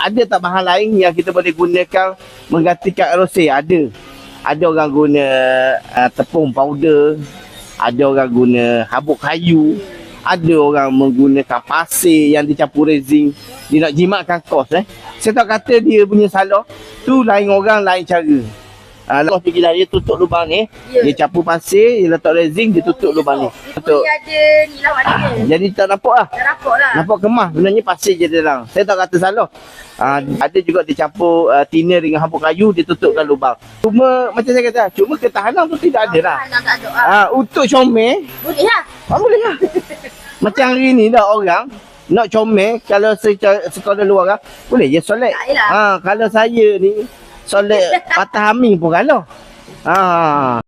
Ada tak bahan lain yang kita boleh gunakan menggantikan aerosil? Ada. Ada orang guna uh, tepung powder, ada orang guna habuk kayu, ada orang menggunakan pasir yang dicampur resin. Dia nak jimatkan kos eh. Saya tak kata dia punya salah. Tu lain orang, lain cara. Ah, uh, pergi lah dia tutup lubang ni. Ya. Dia campur pasir, dia letak resin, dia tutup lubang ni. Tutup. Boleh ada ni lawan dia. Jadi tak nampak lah. Dah rapat lah. Nampak kemas sebenarnya pasir je dalam. Saya tak kata salah. Uh, ada juga dia campur uh, thinner dengan habuk kayu dia tutupkan lubang. Cuma macam saya kata, cuma ketahanan tu tidak ada lah. Tak ada. Ah, Ah untuk comel, Boleh lah. ah, boleh lah. macam hari ni dah orang nak comel kalau secara sekolah luar kan, boleh je solat. Tak. Ah kalau saya ni solat patah hamil pun kalau. Ah